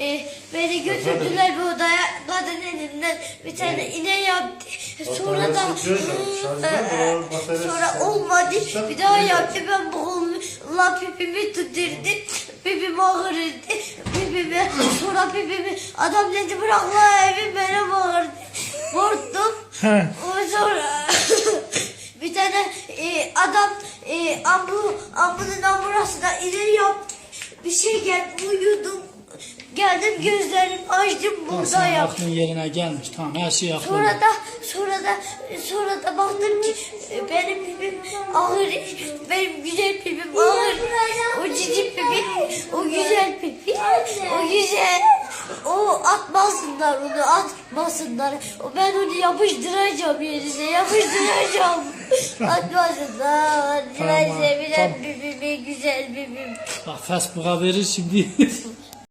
e, beni götürdüler bir odaya. Kadın elimden bir tane iğne yaptı. Sonra da bataryası sonra olmadı. Bir daha yaptı. Ben boğumla pipimi tutturdu. Pipimi ağrıdı. Pipimi sonra pipimi adam dedi bırak la evi bana bağırdı. Korktum. Sonra bir tane e, adam e, ambu, ambunun amburasına ileri yaptı. Bir şey geldi uyudum. Geldim gözlerimi açtım burada senin yaptım. aklın yerine gelmiş. Tamam her şey aklında. Sonra da sonra da sonra da baktım ki e, benim pipim ağır, benim güzel pipim ağır. O cici pipim, o güzel pipim, o güzel. O atmasınlar onu atmasınlar. O ben onu yapıştıracağım yerine yapıştıracağım. atmasınlar. Tamam, Ben sevilen tamam. pipimi güzel pipim. Bak Facebook'a verir şimdi.